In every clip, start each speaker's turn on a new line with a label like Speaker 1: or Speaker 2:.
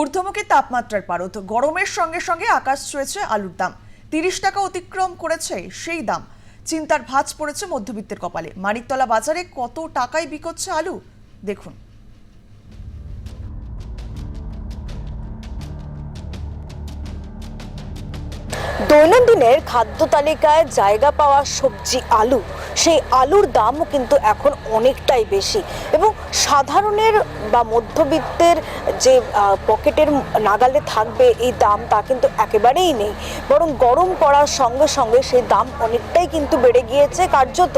Speaker 1: ঊর্ধ্বমুখী তাপমাত্রার পারদ। গরমের সঙ্গে সঙ্গে আকাশ ছুঁয়েছে আলুর দাম। তিরিশ টাকা অতিক্রম করেছে সেই দাম। চিন্তার ভাঁজ পড়েছে মধ্যবিত্তের কপালে। মানিকতলা বাজারে কত টাকায় বিকোচ্ছে আলু? দেখুন।
Speaker 2: দৈনন্দিনের খাদ্য তালিকায় জায়গা পাওয়া সবজি, আলু। সেই আলুর দামও কিন্তু এখন অনেকটাই বেশি এবং সাধারণের বা মধ্যবিত্তের যে পকেটের নাগালে থাকবে এই দাম তা কিন্তু একেবারেই নেই। বরং গরম পড়ার সঙ্গে সঙ্গে সেই দাম অনেকটাই কিন্তু বেড়ে গিয়েছে। কার্যত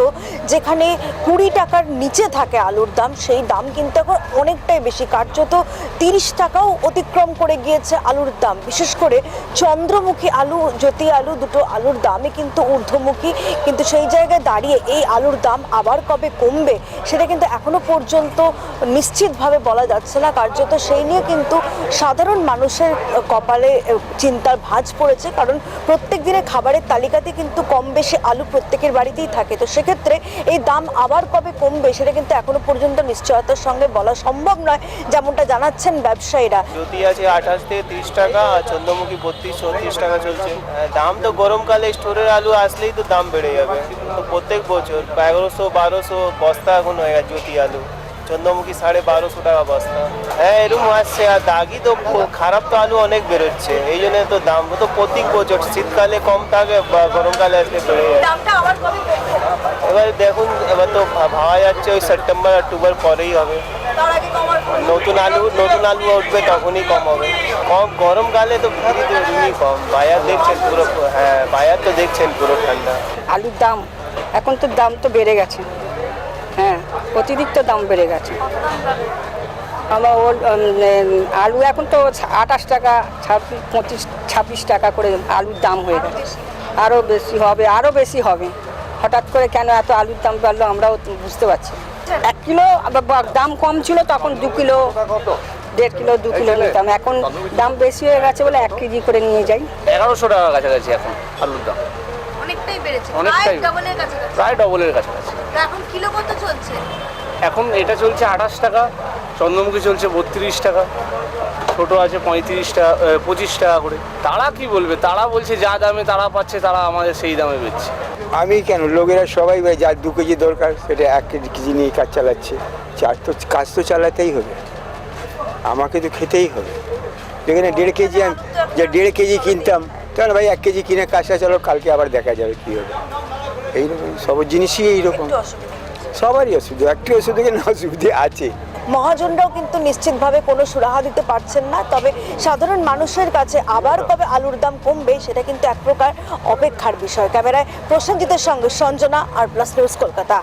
Speaker 2: যেখানে কুড়ি টাকার নিচে থাকে আলুর দাম, সেই দাম কিন্তু এখন অনেকটাই বেশি। কার্যত তিরিশ টাকাও অতিক্রম করে গিয়েছে আলুর দাম। বিশেষ করে চন্দ্রমুখী আলু জ্যোতি আলু, দুটো আলুর দামই কিন্তু ঊর্ধ্বমুখী। কিন্তু সেই জায়গায় দাঁড়িয়ে এই আলুর দাম আবার কবে কমবে, সেটা কিন্তু এখনও পর্যন্ত নিশ্চিতভাবে বলা যাচ্ছে না। কার্যত সেই নিয়ে কিন্তু সাধারণ মানুষের কপালে চিন্তার ভাঁজ পড়েছে, কারণ প্রত্যেক দিনের খাবারের তালিকাতে কিন্তু কম বেশি আলু প্রত্যেকের বাড়িতেই থাকে। তো সেক্ষেত্রে এই দাম আবার কবে কমবে, সেটা কিন্তু এখনও পর্যন্ত নিশ্চয়তার সঙ্গে বলা সম্ভব নয়, যেমনটা জানাচ্ছেন ব্যবসায়ীরা।
Speaker 3: আছে আঠাশ থেকে তিরিশ টাকা চন্দ্রমুখী বত্রিশ, চৌত্রিশ টাকা চলছে। দাম তো গরমকালে স্টোরের আলু আসলেই তো দাম বেড়ে যাবে। তো প্রত্যেক বছর এগারোশো বারোশো বস্তা এখন হয়ে গেছে জ্যোতি আলু। চন্দ্রমুখী সাড়ে বারোশো টাকা বস্তা। হ্যাঁ এরকম আসছে আর দাগি তো খারাপ তো আলু অনেক বেরোচ্ছে। এই জন্য তো দাম তো প্রত্যেক বছর শীতকালে কম থাকে বা গরমকালে আজকে বেড়ে যায়। এবার দেখুন এবার তো ভাবা যাচ্ছে ওই সেপ্টেম্বর অক্টোবর পরেই হবে। নতুন আলু নতুন আলু উঠবে তখনই কম হবে। কম গরমকালে তো তো এমনি কম। বাজার দেখছেন পুরো হ্যাঁ বাজার তো দেখছেন পুরো ঠান্ডা।
Speaker 4: আলুর দাম, এখন তো দাম তো বেড়ে গেছে। হ্যাঁ অতিরিক্ত দাম বেড়ে গেছে। আমার ওর আলু এখন তো আঠাশ টাকা, ছাব্বিশ পঁচিশ ছাব্বিশ টাকা করে আলুর দাম হয়ে গেছে। আরও বেশি হবে আরও বেশি হবে। হঠাৎ করে কেন এত আলুর দাম বাড়লো আমরাও বুঝতে পারছি এক কিলো দাম কম ছিল তখন দু কিলো দেড় কিলো দু কিলো নিতাম। এখন দাম বেশি হয়ে গেছে বলে এক কেজি করে নিয়ে যাই।
Speaker 5: এগারোশো টাকা কাছাকাছি এখন আলুর দাম।
Speaker 6: অনেকটাই বেড়েছে
Speaker 5: অনেকটাই।
Speaker 6: প্রায় ডবলের কাছাকাছি। এখন কিলো কত চলছে?
Speaker 5: এখন এটা চলছে আঠাশ টাকা চন্দ্রমুখী চলছে বত্রিশ টাকা। ছোট আছে পঁয়ত্রিশ টাকা পঁচিশ টাকা করে। তারা কি বলবে? তারা বলছে যা দামে তারা পাচ্ছে তারা আমাদের সেই দামে বেচছে।
Speaker 7: আমি কেন? লোকেরা সবাই ভাই যার দু কেজি দরকার সেটা এক কেজি কেজি নিয়ে কাজ চালাচ্ছে। চার তো কাজ তো চালাতেই হবে। আমাকে তো খেতেই হবে। যেখানে দেড় কেজি আমি যে দেড় কেজি কিনতাম তাহলে ভাই এক কেজি কিনে কাজটা চলো কালকে আবার দেখা যাবে কী হবে। এইরকম সব জিনিসই এইরকম। সবারই অসুবিধা একটু অসুবিধা না অসুবিধে আছে।
Speaker 2: মহাজনরাও কিন্তু নিশ্চিতভাবে কোনো সুরাহা দিতে পারছেন না। তবে সাধারণ মানুষের কাছে আবার কবে আলুর দাম কমবে, সেটা কিন্তু এক প্রকার অপেক্ষার বিষয়। ক্যামেরায় প্রসেনজিতের সঙ্গে Sanjana, R plus news Kolkata.